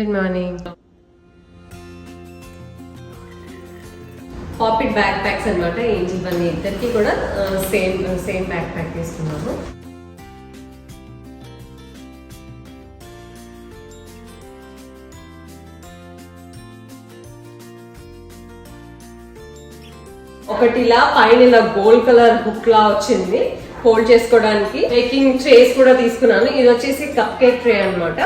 Good morning పాపిట్ back packs అనమాట Angel Bunny ఇద్దరికి కూడా సేమ్ సేమ్ బ్యాక్ ప్యాక్ తీసుకున్నాము ఒకటి ఇలా పైన ఇలా గోల్డ్ కలర్ హుక్ లా వచ్చింది. హోల్డ్ చేసుకోవడానికి బేకింగ్ ట్రేస్ కూడా తీసుకున్నాను. ఇది వచ్చేసి కప్ కేక్ ట్రే అన్నమాట.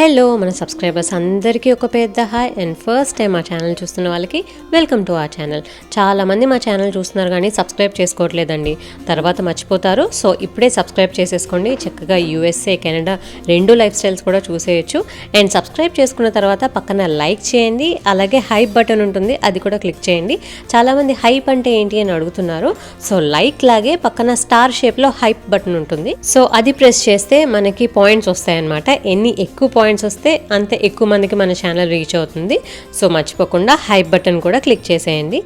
హలో మన సబ్స్క్రైబర్స్ అందరికీ ఒక పెద్ద హాయ్ అండ్ ఫస్ట్ టైం మా ఛానల్ చూస్తున్న వాళ్ళకి వెల్కమ్ టు ఆ ఛానల్ చాలామంది మా ఛానల్ చూస్తున్నారు కానీ సబ్స్క్రైబ్ చేసుకోవట్లేదండి. తర్వాత మర్చిపోతారు. సో ఇప్పుడే సబ్స్క్రైబ్ చేసేసుకోండి. చక్కగా యూఎస్ఏ కెనడా రెండు లైఫ్ స్టైల్స్ కూడా చూసేయచ్చు. అండ్ సబ్స్క్రైబ్ చేసుకున్న తర్వాత పక్కన లైక్ చేయండి. అలాగే హైప్ బటన్ ఉంటుంది. అది కూడా క్లిక్ చేయండి. చాలామంది హైప్ అంటే ఏంటి అని అడుగుతున్నారు. సో లైక్ లాగే పక్కన స్టార్ షేప్లో హైప్ బటన్ ఉంటుంది. సో అది ప్రెస్ చేస్తే మనకి పాయింట్స్ వస్తాయన్నమాట. ఎన్ని ఎక్కువ పాయింట్స్ వస్తే అంతే ఎక్కువ మందికి మన ఛానల్ రీచ్ అవుతుంది. సో మర్చిపోకుండా హైప్ బటన్ కూడా క్లిక్ చేసేయండి.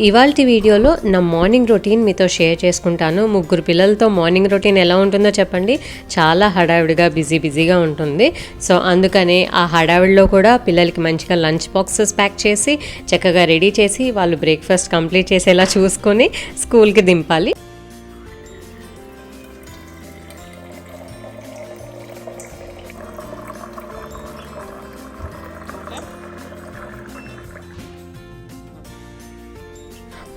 ఇవాళ వీడియోలో నా మార్నింగ్ రొటీన్ మీతో షేర్ చేసుకుంటాను. ముగ్గురు పిల్లలతో మార్నింగ్ రొటీన్ ఎలా ఉంటుందో చెప్పండి. చాలా హడావిడిగా బిజీ బిజీగా ఉంటుంది. సో అందుకనే ఆ హడావిడిలో కూడా పిల్లలకి మంచిగా లంచ్ బాక్సెస్ ప్యాక్ చేసి చక్కగా రెడీ చేసి వాళ్ళు బ్రేక్ఫాస్ట్ కంప్లీట్ చేసేలా చూసుకొని స్కూల్కి దింపాలి.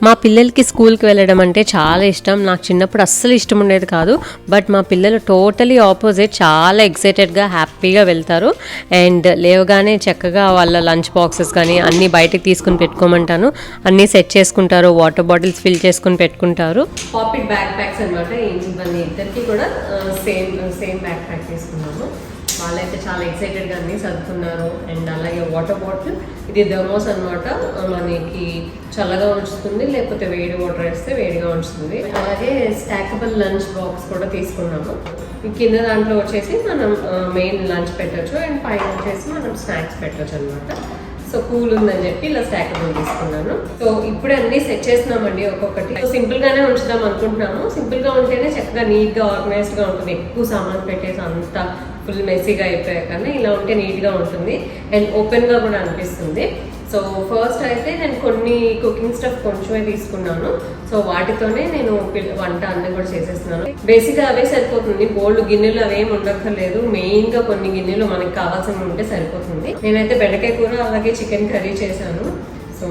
మా పిల్లలకి స్కూల్కి వెళ్ళడం అంటే చాలా ఇష్టం. నాకు చిన్నప్పుడు అస్సలు ఇష్టం ఉండేది కాదు. బట్ మా పిల్లలు టోటలీ ఆపోజిట్ చాలా ఎక్సైటెడ్గా హ్యాపీగా వెళ్తారు. అండ్ లేవగానే చక్కగా వాళ్ళ లంచ్ బాక్సెస్ కానీ అన్నీ బయటకు తీసుకుని పెట్టుకోమంటాను. అన్నీ సెట్ చేసుకుంటారు వాటర్ బాటిల్స్ ఫిల్ చేసుకుని పెట్టుకుంటారు. పాపిట్ బ్యాక్ ప్యాక్స్ అనమాట ఇద్దరికి కూడా సేమ్ సేమ్ బ్యాక్ ప్యాక్ తీసుకున్నాము. వాళ్ళైతే చాలా ఎక్సైటెడ్గా అన్నీ చదువుకున్నారు అండ్ అలాగే వాటర్ బాటిల్ ఇది థర్మోస్ అనమాట మనకి చల్లగా ఉంచుతుంది లేకపోతే వేడి వాటర్ వేస్తే వేడిగా ఉంచుతుంది. అలాగే స్టాకబుల్ లంచ్ బాక్స్ కూడా తీసుకున్నాము. కింద దాంట్లో వచ్చేసి మనం మెయిన్ లంచ్ పెట్టొచ్చు అండ్ పైన వచ్చేసి మనం స్నాక్స్ పెట్టొచ్చు అనమాట. సో కూల్ ఉందని చెప్పి ఇలా స్టాకబుల్ తీసుకున్నాను. సో ఇప్పుడు అన్ని సెట్ చేస్తున్నామండి ఒక్కొక్కటి. సో సింపుల్ గానే ఉంచుదాం అనుకుంటున్నాము. సింపుల్గా ఉంటేనే చక్కగా నీట్గా ఆర్గనైజ్డ్గా ఉంటుంది. ఎక్కువ సామాన్ పెట్టేసి అంతా ఫుల్ మెస్సీగా అయిపోయాక ఇలా ఉంటే నీట్గా ఉంటుంది అండ్ ఓపెన్గా కూడా అనిపిస్తుంది. సో ఫస్ట్ అయితే నేను కొన్ని కుకింగ్ స్టఫ్ కొంచెమే తీసుకున్నాను. సో వాటితోనే నేను వంట అన్ని కూడా చేసేస్తున్నాను. బేసిక్గా అవే సరిపోతుంది. బోల్డ్ గిన్నెలు అవేం ఉండక్కర్లేదు. మెయిన్గా కొన్ని గిన్నెలు మనకి కావాల్సినవి ఉంటే సరిపోతుంది. నేనైతే బెండకాయ కూర అలాగే చికెన్ కర్రీ చేశాను. సో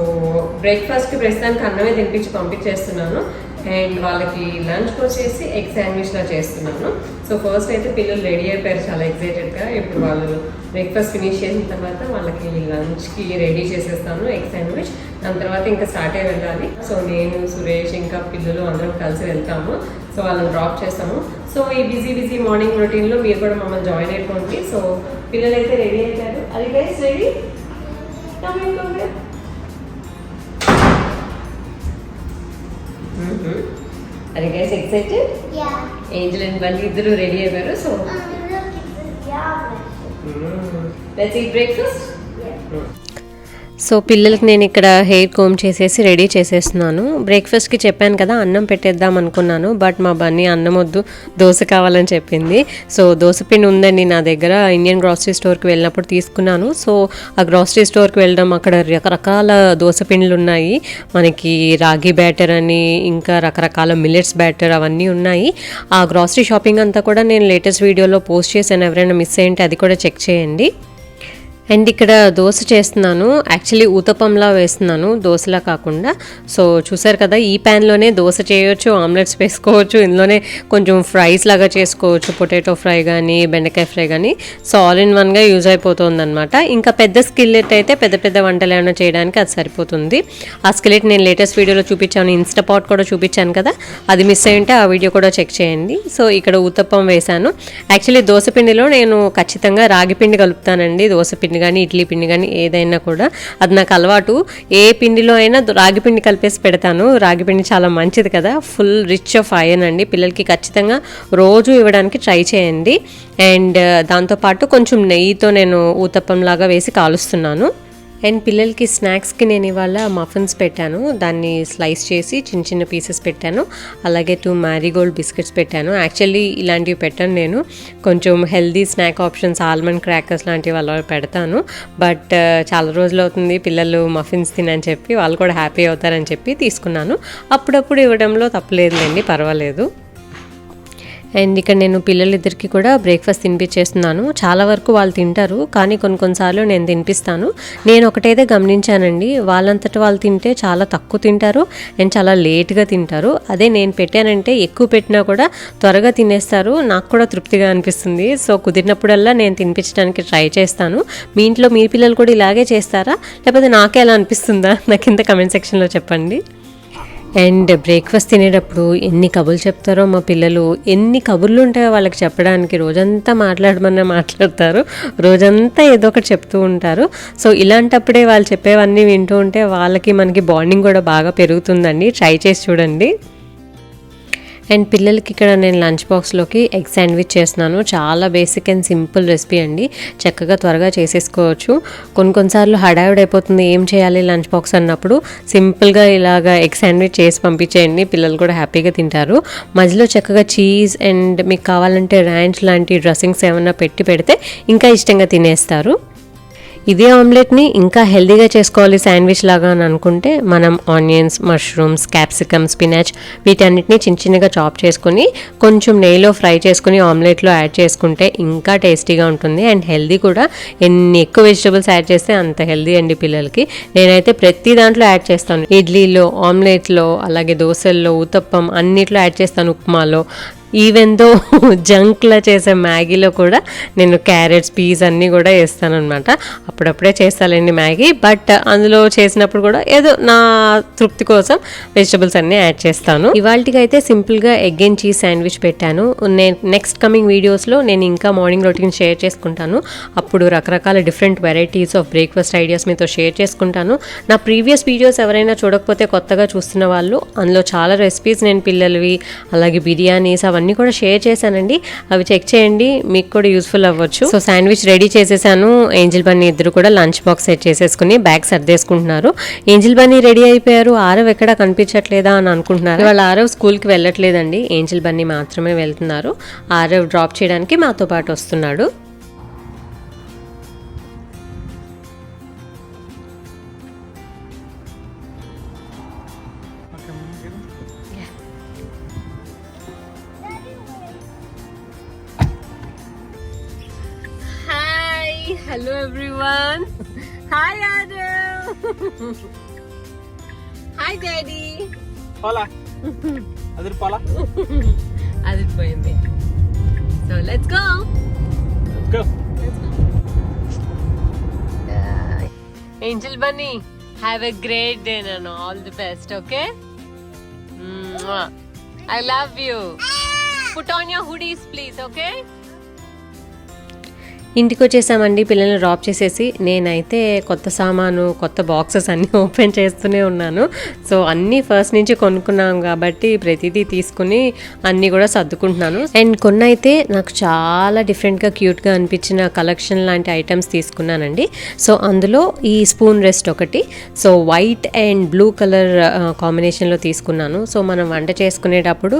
బ్రేక్ఫాస్ట్కి ప్రస్తుతానికి అన్నమే తినిపించి పంపించేస్తున్నాను. అండ్ వాళ్ళకి లంచ్కి వచ్చేసి ఎగ్ శాండ్విచ్ లా చేస్తున్నాను. సో ఫస్ట్ అయితే పిల్లలు రెడీ అయిపోయారు చాలా ఎక్సైటెడ్గా ఇప్పుడు వాళ్ళు బ్రేక్ఫాస్ట్ ఫినిష్ చేసిన తర్వాత వాళ్ళకి లంచ్కి రెడీ చేసేస్తాను ఎగ్ శాండ్విచ్. దాని తర్వాత ఇంకా స్టార్ట్ అయ్యి వెళ్ళాలి. సో నేను సురేష్ ఇంకా పిల్లలు అందరం కలిసి వెళ్తాము. సో వాళ్ళని డ్రాప్ చేస్తాము. సో ఈ బిజీ బిజీ మార్నింగ్ రొటీన్లో మీరు కూడా మమ్మల్ని జాయిన్ అయిపోండి. సో పిల్లలు అయితే రెడీ అయిపోయారు. అది గైస్ రెడీ అది guys excited Yeah. Angel and బల్లి ఇద్దరు రెడీ అయిపోయారు so. Let's eat breakfast. So పిల్లలకి నేను ఇక్కడ హెయిర్ కోమ్ చేసేసి రెడీ చేసేస్తున్నాను. బ్రేక్ఫాస్ట్కి చెప్పాను కదా అన్నం పెట్టేద్దాం అనుకున్నాను బట్ మా బన్నీ అన్నం వద్దు దోశ కావాలని చెప్పింది. సో దోశ పిండి ఉందండి నా దగ్గర ఇండియన్ గ్రాసరీ స్టోర్కి వెళ్ళినప్పుడు తీసుకున్నాను. సో ఆ గ్రాసరీ స్టోర్కి వెళ్ళడం అక్కడ రకరకాల దోశ పిండిలు ఉన్నాయి. మనకి రాగి బ్యాటర్ అని ఇంకా రకరకాల మిల్లెట్స్ బ్యాటర్ అవన్నీ ఉన్నాయి. ఆ గ్రాసరీ షాపింగ్ అంతా కూడా నేను లేటెస్ట్ వీడియోలో పోస్ట్ చేశాను. ఎవరైనా మిస్ అయ్యింటే అది కూడా చెక్ చేయండి. అండ్ ఇక్కడ దోశ చేస్తున్నాను. యాక్చువల్లీ ఊతపంలా వేస్తున్నాను దోశలా కాకుండా. సో చూసారు కదా ఈ ప్యాన్లోనే దోశ చేయొచ్చు ఆమ్లెట్స్ వేసుకోవచ్చు ఇందులోనే కొంచెం ఫ్రైస్ లాగా చేసుకోవచ్చు పొటాటో ఫ్రై కానీ బెండకాయ ఫ్రై కానీ సో ఆల్ ఇన్ వన్గా యూజ్ అయిపోతుంది అనమాట ఇంకా పెద్ద స్కిల్లెట్ అయితే పెద్ద పెద్ద వంటలు ఏమైనా చేయడానికి అది సరిపోతుంది. ఆ స్కిల్లెట్ నేను లేటెస్ట్ వీడియోలో చూపించాను ఇన్స్టాపాట్ కూడా చూపించాను కదా. అది మిస్ అయ్యింటే ఆ వీడియో కూడా చెక్ చేయండి. సో ఇక్కడ ఊతప్పం వేశాను. యాక్చువల్లీ దోశ పిండిలో నేను ఖచ్చితంగా రాగి పిండి కలుపుతానండి దోశ పిండి పిండి కానీ ఇడ్లీ పిండి కానీ ఏదైనా కూడా అది నాకు అలవాటు. ఏ పిండిలో అయినా రాగి పిండి కలిపేసి పెడతాను. రాగి పిండి చాలా మంచిది కదా. ఫుల్ రిచ్ ఆఫ్ ఐరన్ అండి. పిల్లలకి ఖచ్చితంగా రోజు ఇవ్వడానికి ట్రై చేయండి. అండ్ దాంతోపాటు కొంచెం నెయ్యితో నేను ఊతప్పం లాగా వేసి కాలుస్తున్నాను. అండ్ పిల్లలకి స్నాక్స్కి నేను ఇవాళ మఫిన్స్ పెట్టాను. దాన్ని స్లైస్ చేసి చిన్న చిన్న పీసెస్ పెట్టాను. అలాగే టూ మ్యారీగోల్డ్ బిస్కెట్స్ పెట్టాను. యాక్చువల్లీ ఇలాంటివి పెట్టాను నేను. కొంచెం healthy snack options almond crackers లాంటివి అలా పెడతాను. బట్ చాలా రోజులు అవుతుంది పిల్లలు మఫిన్స్ తినని చెప్పి వాళ్ళు కూడా హ్యాపీ అవుతారని చెప్పి తీసుకున్నాను. అప్పుడప్పుడు ఇవ్వడంలో తప్పలేదులేండి పర్వాలేదు. అండ్ ఇక్కడ నేను పిల్లలిద్దరికి కూడా బ్రేక్ఫాస్ట్ తినిపించేస్తున్నాను చాలా వరకు వాళ్ళు తింటారు కానీ కొన్ని కొన్నిసార్లు నేను తినిపిస్తాను. నేను ఒకటైతే గమనించానండి వాళ్ళంతటా వాళ్ళు తింటే చాలా తక్కువ తింటారు అండ్ చాలా లేట్గా తింటారు. అదే నేను పెట్టానంటే ఎక్కువ పెట్టినా కూడా త్వరగా తినేస్తారు. నాకు కూడా తృప్తిగా అనిపిస్తుంది. సో కుదిరినప్పుడల్లా నేను తినిపించడానికి ట్రై చేస్తాను. మీ ఇంట్లో మీ పిల్లలు కూడా ఇలాగే చేస్తారా? లేకపోతే నాకే అలా అనిపిస్తుందా? నాకు కింద కమెంట్ సెక్షన్లో చెప్పండి. అండ్ బ్రేక్ఫాస్ట్ తినేటప్పుడు ఎన్ని కబుర్లు చెప్తారో మా పిల్లలు ఎన్ని కబుర్లు ఉంటాయో వాళ్ళకి చెప్పడానికి రోజంతా మాట్లాడమన్నా మాట్లాడతారు. రోజంతా ఏదో ఒకటి చెప్తూ ఉంటారు. సో ఇలాంటప్పుడే వాళ్ళు చెప్పేవన్నీ వింటూ ఉంటే వాళ్ళకి మనకి బాండింగ్ కూడా బాగా పెరుగుతుందండి. ట్రై చేసి చూడండి. అండ్ పిల్లలకి ఇక్కడ నేను లంచ్ బాక్స్లోకి ఎగ్ శాండ్విచ్ చేస్తున్నాను. చాలా బేసిక్ అండ్ సింపుల్ రెసిపీ అండి. చక్కగా త్వరగా చేసేసుకోవచ్చు. కొన్ని కొన్నిసార్లు హడావిడైపోతుంది ఏం చేయాలి లంచ్ బాక్స్ అన్నప్పుడు. సింపుల్గా ఇలాగ ఎగ్ శాండ్విచ్ చేసి పంపించేయండి. పిల్లలు కూడా హ్యాపీగా తింటారు. మధ్యలో చక్కగా చీజ్ అండ్ మీకు కావాలంటే ర్యాంచ్ లాంటి డ్రెస్సింగ్స్ ఏమైనా పెట్టి పెడితే ఇంకా ఇష్టంగా తినేస్తారు. ఇదే ఆమ్లెట్ని ఇంకా హెల్దీగా చేసుకోవాలి శాండ్విచ్ లాగా అని అనుకుంటే మనం ఆనియన్స్ మష్రూమ్స్ క్యాప్సికమ్ స్పినాచ్ వీటన్నిటిని చిన్న చిన్నగా చాప్ చేసుకుని కొంచెం నెయ్యిలో ఫ్రై చేసుకుని ఆమ్లెట్లో యాడ్ చేసుకుంటే ఇంకా టేస్టీగా ఉంటుంది. అండ్ హెల్దీ కూడా. ఎన్ని ఎక్కువ వెజిటబుల్స్ యాడ్ చేస్తే అంత హెల్దీ అండి పిల్లలకి. నేనైతే ప్రతి దాంట్లో యాడ్ చేస్తాను. ఇడ్లీలో ఆమ్లెట్లో అలాగే దోశల్లో ఉతప్పం అన్నిట్లో యాడ్ చేస్తాను. ఉప్మాలో ఈవెన్ దో జంక్లా చేసే మ్యాగీలో కూడా నేను క్యారెట్స్ పీస్ అన్నీ కూడా వేస్తాను అనమాట అప్పుడప్పుడే చేస్తానండి మ్యాగీ. బట్ అందులో చేసినప్పుడు కూడా ఏదో నా తృప్తి కోసం వెజిటబుల్స్ అన్నీ యాడ్ చేస్తాను. ఇవాళకి అయితే సింపుల్గా ఎగ్ అండ్ చీజ్ శాండ్విచ్ పెట్టాను. నేను నెక్స్ట్ కమింగ్ వీడియోస్లో నేను ఇంకా మార్నింగ్ రొటీన్ షేర్ చేసుకుంటాను. అప్పుడు రకరకాల different varieties of breakfast ideas మీతో షేర్ చేసుకుంటాను. నా ప్రీవియస్ వీడియోస్ ఎవరైనా చూడకపోతే కొత్తగా చూస్తున్న వాళ్ళు అందులో చాలా రెసిపీస్ నేను పిల్లలవి అలాగే బిర్యానీస్ అవన్నీ కూడా షేర్ చేశానండి. అవి చెక్ చేయండి. మీకు కూడా యూస్ఫుల్ అవ్వచ్చు. సో శాండ్విచ్ రెడీ చేసేసాను. ఏంజిల్ బన్నీ ఇద్దరు కూడా లంచ్ బాక్స్ సెట్ చేసేసుకుని బ్యాగ్ సర్దేసుకుంటున్నారు. ఏంజిల్ బన్నీ రెడీ అయిపోయారు. ఆరవ్ ఎక్కడ కనిపించట్లేదా అని అనుకుంటున్నారు? వాళ్ళ ఆరవ్ స్కూల్కి వెళ్ళట్లేదండి. ఏంజిల్ బన్నీ మాత్రమే వెళ్తున్నారు. ఆరవ్ డ్రాప్ చేయడానికి మాతో పాటు వస్తున్నాడు. hello everyone. Hi Adam. Hi daddy. Hola. Adir Pala. Adir Poyende. So let's go. Let's go. Let's go. Uh, Angel Bunny, have a great day and all the best, okay? Mwah. I love you. Ah. Put on your hoodies, please, okay? ఇంటికి వచ్చేసామండి పిల్లల్ని drop చేసేసి. నేనైతే కొత్త సామాను కొత్త boxes అన్నీ open చేస్తూనే ఉన్నాను. సో అన్నీ ఫస్ట్ నుంచి కొనుక్కున్నాం కాబట్టి ప్రతిదీ తీసుకుని అన్నీ కూడా సర్దుకుంటున్నాను. అండ్ కొన్ని అయితే నాకు చాలా డిఫరెంట్గా క్యూట్గా అనిపించిన కలెక్షన్ లాంటి ఐటమ్స్ తీసుకున్నానండి. సో అందులో ఈ స్పూన్ రెస్ట్ ఒకటి. So white and blue colour కాంబినేషన్లో తీసుకున్నాను. సో మనం వంట చేసుకునేటప్పుడు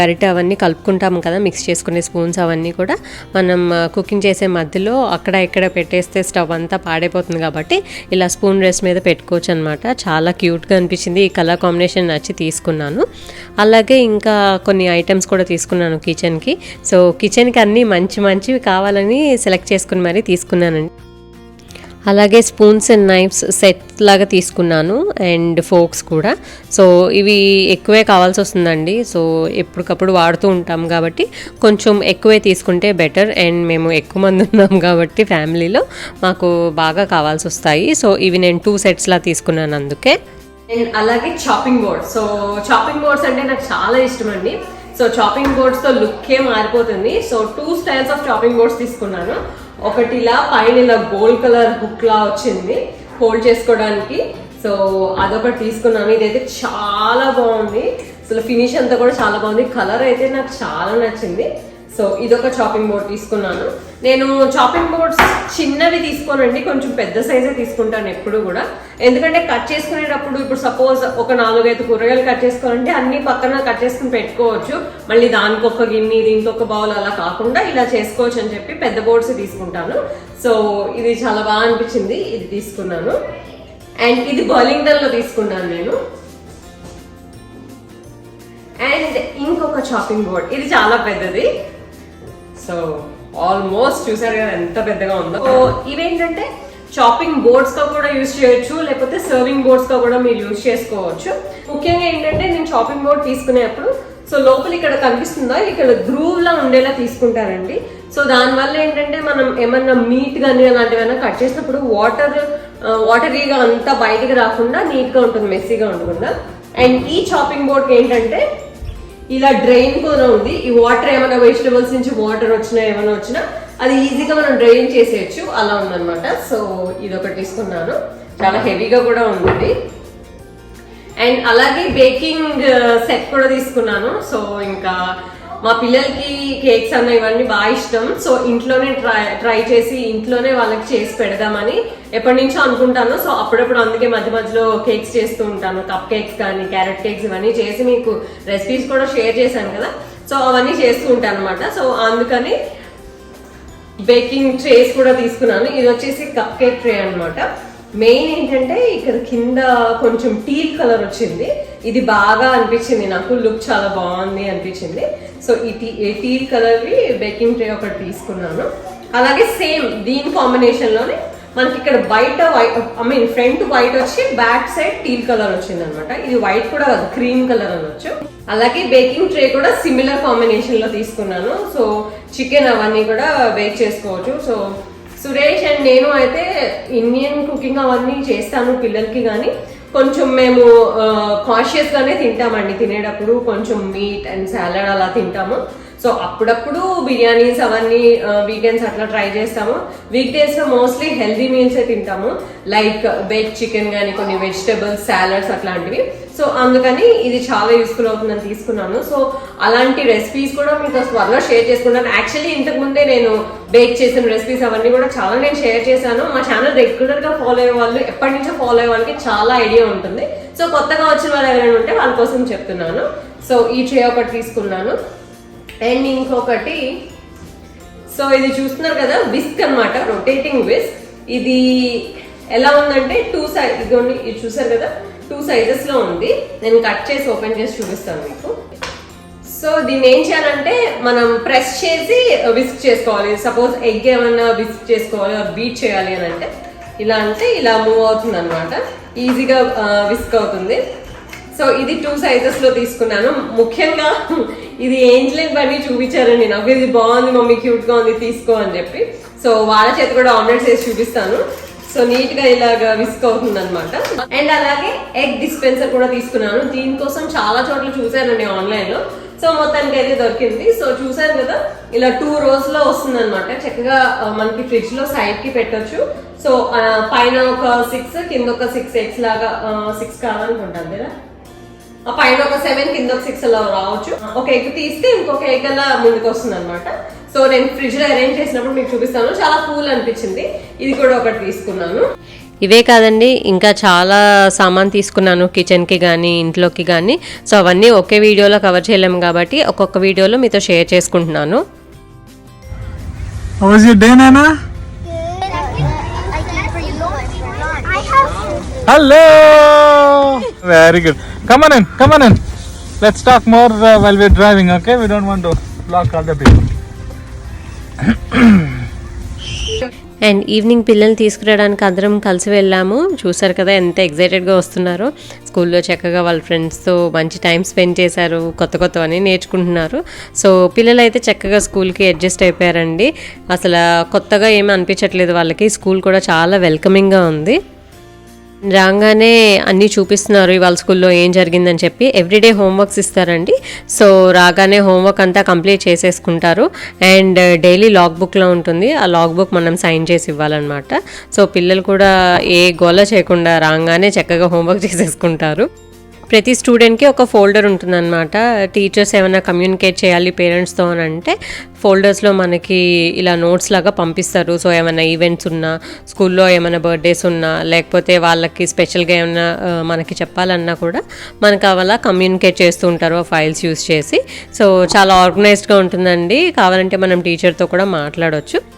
గరిట అవన్నీ కలుపుకుంటాము కదా మిక్స్ చేసుకునే స్పూన్స్ అవన్నీ కూడా మనం కుకింగ్ చేసే మధ్యలో అక్కడ ఇక్కడ పెట్టేస్తే స్టవ్ అంతా పాడైపోతుంది కాబట్టి ఇలా స్పూన్ రెస్ట్ మీద పెట్టుకోవచ్చు అనమాట చాలా క్యూట్గా అనిపించింది. ఈ కలర్ కాంబినేషన్ నచ్చి తీసుకున్నాను. అలాగే ఇంకా కొన్ని ఐటమ్స్ కూడా తీసుకున్నాను కిచెన్కి సో కిచెన్కి అన్నీ మంచి మంచివి కావాలని సెలెక్ట్ చేసుకుని మరీ తీసుకున్నానండి. అలాగే స్పూన్స్ అండ్ నైఫ్స్ సెట్ లాగా తీసుకున్నాను అండ్ ఫోక్స్ కూడా. సో ఇవి ఎక్కువే కావాల్సి వస్తుందండి. సో ఎప్పటికప్పుడు వాడుతూ ఉంటాం కాబట్టి కొంచెం ఎక్కువే తీసుకుంటే బెటర్. అండ్ మేము ఎక్కువ మంది ఉన్నాం కాబట్టి ఫ్యామిలీలో మాకు బాగా కావాల్సి వస్తాయి. సో ఇవి నేను టూ సెట్స్లా తీసుకున్నాను అందుకే. అండ్ అలాగే chopping board so chopping boards అంటే నాకు చాలా ఇష్టం అండి సో చాపింగ్ బోర్డ్స్తో లుక్కే మారిపోతుంది. So two styles of chopping boards తీసుకున్నాను. ఒకటి ఇలా పైన ఇలా గోల్డ్ కలర్ హుక్ లా వచ్చింది. హోల్డ్ చేసుకోవడానికి. సో అదొకటి తీసుకున్నాను. ఇదైతే చాలా బాగుంది. అసలు ఫినిష్ అంతా కూడా చాలా బాగుంది. కలర్ అయితే నాకు చాలా నచ్చింది. సో ఇదొక చాపింగ్ బోర్డ్ తీసుకున్నాను. నేను చాపింగ్ బోర్డ్స్ చిన్నవి తీసుకోనండి కొంచెం పెద్ద సైజే తీసుకుంటాను ఎప్పుడు కూడా. ఎందుకంటే కట్ చేసుకునేటప్పుడు ఇప్పుడు సపోజ్ ఒక నాలుగైదు కూరగాయలు కట్ చేసుకోవాలంటే అన్ని పక్కన కట్ చేసుకుని పెట్టుకోవచ్చు. మళ్ళీ దానికి ఒక గిన్నె దీనికి ఒక బౌల్ అలా కాకుండా ఇలా చేసుకోవచ్చు అని చెప్పి పెద్ద బోర్డ్స్ తీసుకుంటాను. సో ఇది చాలా బాగా అనిపించింది ఇది తీసుకున్నాను. అండ్ ఇది బర్లింగ్టన్లో తీసుకున్నాను నేను. అండ్ ఇంకొక చాపింగ్ బోర్డ్ ఇది చాలా పెద్దది. సో ఆల్మోస్ట్ చూసారు కదా ఎంత పెద్దగా ఉందో. సో ఇవేంటంటే చాపింగ్ బోర్డ్స్తో కూడా యూస్ చేయొచ్చు లేకపోతే సర్వింగ్ బోర్డ్స్తో కూడా మీరు యూస్ చేసుకోవచ్చు. ముఖ్యంగా ఏంటంటే నేను చాపింగ్ బోర్డ్ తీసుకునేప్పుడు సో లోపల ఇక్కడ కనిపిస్తుందా ఇక్కడ గ్రూవ్ లా ఉండేలా తీసుకుంటారండి. సో దానివల్ల ఏంటంటే మనం ఏమన్నా మీట్ కానీ అలాంటివైనా కట్ చేసినప్పుడు వాటర్ వాటరీగా అంతా బయటకు రాకుండా నీట్గా ఉంటుంది మెస్సీగా ఉండకుండా అండ్ ఈ చాపింగ్ బోర్డ్ ఏంటంటే ఇలా డ్రైన్ కూడా ఉంది. ఈ వాటర్ ఏమైనా వెజిటబుల్స్ నుంచి వాటర్ వచ్చినా ఏమైనా వచ్చినా అది ఈజీగా మనం డ్రైన్ చేసేయచ్చు. అలా ఉందన్నమాట. సో ఇది ఒకటి తీసుకున్నాను. చాలా హెవీగా కూడా ఉంది. అండ్ అలాగే బేకింగ్ సెట్ uh, కూడా తీసుకున్నాను. సో ఇంకా మా పిల్లలకి కేక్స్ అన్న ఇవన్నీ బాగా ఇష్టం. సో ఇంట్లోనే ట్రై ట్రై చేసి ఇంట్లోనే వాళ్ళకి చేసి పెడదామని ఎప్పటి నుంచో అనుకుంటాను. సో అప్పుడప్పుడు అందుకే మధ్య మధ్యలో కేక్స్ చేస్తూ ఉంటాను. కప్ కేక్స్ కానీ క్యారెట్ కేక్స్ ఇవన్నీ చేసి మీకు రెసిపీస్ కూడా షేర్ చేశాను కదా. సో అవన్నీ చేస్తూ ఉంటాను అనమాట సో అందుకని బేకింగ్ ట్రేస్ కూడా తీసుకున్నాను. ఇది వచ్చేసి కప్ కేక్ ట్రే అన్నమాట. మెయిన్ ఏంటంటే ఇక్కడ కింద కొంచెం టీల్ కలర్ వచ్చింది. ఇది బాగా అనిపించింది నాకు లుక్ చాలా బాగుంది అనిపించింది. సో ఈ టీ టీల్ కలర్వి బేకింగ్ ట్రే ఒకటి తీసుకున్నాను. అలాగే సేమ్ దీని కాంబినేషన్లోనే మనకి ఇక్కడ బయట white I mean front white వచ్చి బ్యాక్ సైడ్ టీల్ కలర్ వచ్చింది అనమాట ఇది వైట్ కూడా కాదు క్రీమ్ కలర్ అనొచ్చు. అలాగే బేకింగ్ ట్రే కూడా సిమిలర్ కాంబినేషన్లో తీసుకున్నాను. సో చికెన్ అవన్నీ కూడా బేక్ చేసుకోవచ్చు. సో సురేష్ అండ్ నేను అయితే ఇండియన్ కుకింగ్ అవన్నీ చేస్తాను పిల్లలకి కానీ కొంచెం మేము కాషియస్గానే తింటామండి తినేటప్పుడు. కొంచెం మీట్ అండ్ సాలడ్ అలా తింటాము. సో అప్పుడప్పుడు బిర్యానీస్ అవన్నీ వీకెండ్స్ అట్లా ట్రై చేస్తాము. Week days mostly healthy meals తింటాము. లైక్ బేక్ చికెన్ కానీ కొన్ని వెజిటబుల్స్ సాలడ్స్ అట్లాంటివి. సో అందుకని ఇది చాలా యూస్ఫుల్ అవుతుందని తీసుకున్నాను. సో అలాంటి రెసిపీస్ కూడా మీకు త్వరలో షేర్ చేసుకున్నాను. యాక్చువల్లీ ఇంతకు ముందే నేను బేక్ చేసిన రెసిపీస్ అవన్నీ కూడా చాలా నేను షేర్ చేశాను. మా ఛానల్ రెగ్యులర్గా ఫాలో అయ్యే వాళ్ళు ఎప్పటి నుంచో ఫాలో అయ్యే వాళ్ళకి చాలా ఐడియా ఉంటుంది. సో కొత్తగా వచ్చిన వాళ్ళు ఎవరైనా ఉంటే వాళ్ళ కోసం చెప్తున్నాను. సో ఈ ట్రే ఒకటి తీసుకున్నాను. అండ్ ఇంకొకటి సో ఇది చూస్తున్నారు కదా విస్క్ అన్నమాట రొటేటింగ్ విస్క్ ఇది ఎలా ఉందంటే టూ సైజ్ ఇదిగోండి ఇది చూసారు కదా టూ సైజెస్లో ఉంది. నేను కట్ చేసి ఓపెన్ చేసి చూపిస్తాను మీకు. సో దీన్ని ఏం చేయాలంటే మనం ప్రెస్ చేసి uh, విస్క్ చేసుకోవాలి. సపోజ్ ఎగ్ ఏమన్నా విస్క్ చేసుకోవాలి బీట్ చేయాలి అని అంటే ఇలా అంటే ఇలా మూవ్ uh, అవుతుంది అనమాట ఈజీగా విస్క్ అవుతుంది. సో ఇది టూ సైజెస్లో తీసుకున్నాను. ముఖ్యంగా ఇది ఏంజ్లైన్ బండి చూపించారండి. నాకు ఇది బాగుంది మమ్మీ క్యూట్గా ఉంది తీసుకో అని చెప్పి. సో వాళ్ళ చేతి కూడా ఆమ్లెట్స్ వేసి చూపిస్తాను. సో నీట్గా ఇలాగా విస్క్ అవుతుంది అనమాట అండ్ అలాగే ఎగ్ డిస్పెన్సర్ కూడా తీసుకున్నాను. దీనికోసం చాలా చోట్ల చూసానండి ఆన్లైన్లో. సో మొత్తానికి అయితే దొరికింది. సో చూసారు కదా ఇలా టూ రోస్లో వస్తుంది అనమాట చక్కగా మనకి ఫ్రిడ్జ్లో సైడ్కి పెట్టొచ్చు. సో పైన ఒక సిక్స్ కింద ఒక సిక్స్ ఎగ్స్ లాగా సిక్స్ కావాలనుకుంటాను కదా. పైన ఒక సెవెన్ కింద ఒక సిక్స్ అలా రావచ్చు. ఒక ఎగ్ తీస్తే ఇంకొక ఎగ్ అలా ముందుకు వస్తుంది అనమాట సో నేను ఫ్రిడ్జ్లో అరేంజ్ చేసినప్పుడు మీకు చూపిస్తాను. చాలా కూల్ అనిపించింది. ఇది కూడా ఒకటి తీసుకున్నాను. ఇవే కాదండి ఇంకా చాలా సామాన్ తీసుకున్నాను కిచెన్కి కానీ ఇంట్లోకి కానీ సో అవన్నీ ఒకే వీడియోలో కవర్ చేయలేము కాబట్టి ఒక్కొక్క వీడియోలో మీతో షేర్ చేసుకుంటున్నాను. Hello very good come on and come on and let's talk more well more driving okay we're don't want block all the people and evening పిల్లల్ని తీసుకురావడానికి అందరం కలిసి వెళ్ళాము. చూసారు కదా ఎంత ఎగ్జైటెడ్గా వస్తున్నారో. స్కూల్లో చక్కగా వాళ్ళ ఫ్రెండ్స్తో మంచి టైం స్పెండ్ చేశారు. కొత్త కొత్తవన్నీ నేర్చుకుంటున్నారు. సో పిల్లలు అయితే చక్కగా స్కూల్కి అడ్జస్ట్ అయిపోయారండి. అసలు కొత్తగా ఏమీ అనిపించట్లేదు వాళ్ళకి. స్కూల్ కూడా చాలా వెల్కమింగ్గా ఉంది. రాగానే అన్నీ చూపిస్తున్నారు ఇవాళ స్కూల్లో ఏం జరిగిందని చెప్పి. ఎవ్రీడే హోంవర్క్స్ ఇస్తారండి. సో రాగానే హోంవర్క్ అంతా కంప్లీట్ చేసేసుకుంటారు. అండ్ డైలీ లాగ్ బుక్లో ఉంటుంది. ఆ లాగ్ బుక్ మనం సైన్ చేసి ఇవ్వాలన్నమాట. సో పిల్లలు కూడా ఏ గోల చేయకుండా రాగానే చక్కగా హోంవర్క్ చేసేసుకుంటారు. ప్రతి స్టూడెంట్కి ఒక ఫోల్డర్ ఉంటుందన్నమాట. టీచర్స్ ఏమైనా కమ్యూనికేట్ చేయాలి పేరెంట్స్తో అని అంటే ఫోల్డర్స్లో మనకి ఇలా నోట్స్ లాగా పంపిస్తారు. సో ఏమైనా ఈవెంట్స్ ఉన్నా స్కూల్లో ఏమైనా బర్త్డేస్ ఉన్నా లేకపోతే వాళ్ళకి స్పెషల్గా ఏమైనా మనకి చెప్పాలన్నా కూడా మనకు అలా కమ్యూనికేట్ చేస్తూ ఉంటారు ఆ ఫైల్స్ యూస్ చేసి. సో చాలా ఆర్గనైజ్డ్గా ఉంటుందండి. కావాలంటే మనం టీచర్తో కూడా మాట్లాడవచ్చు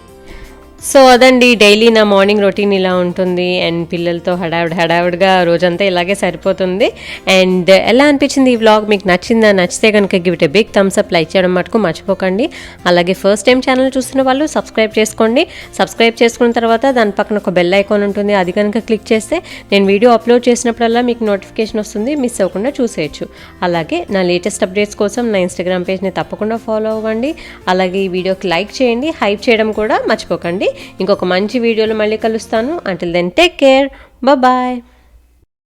సో అదండి డైలీ నా మార్నింగ్ రొటీన్ ఇలా ఉంటుంది. అండ్ పిల్లలతో హడావిడి హడావిడిగా రోజంతా ఇలాగే సరిపోతుంది. అండ్ ఎలా అనిపించింది ఈ వ్లాగ్ మీకు నచ్చిందా? నచ్చితే కనుక give it a big thumbs up like చేయడం మటుకు మర్చిపోకండి. అలాగే ఫస్ట్ టైం ఛానల్ చూస్తున్న వాళ్ళు సబ్స్క్రైబ్ చేసుకోండి. సబ్స్క్రైబ్ చేసుకున్న తర్వాత దాని పక్కన ఒక బెల్ ఐకాన్ ఉంటుంది. అది కనుక క్లిక్ చేస్తే నేను వీడియో అప్లోడ్ చేసినప్పుడల్లా మీకు నోటిఫికేషన్ వస్తుంది. మిస్ అవ్వకుండా చూసేయచ్చు. అలాగే నా లేటెస్ట్ అప్డేట్స్ కోసం నా ఇన్స్టాగ్రామ్ పేజ్ని తప్పకుండా ఫాలో అవ్వండి. అలాగే ఈ వీడియోకి లైక్ చేయండి. హైప్ చేయడం కూడా మర్చిపోకండి. ఇంకొక మంచి వీడియోలో మళ్ళీ కలుస్తాను. Until then take care bye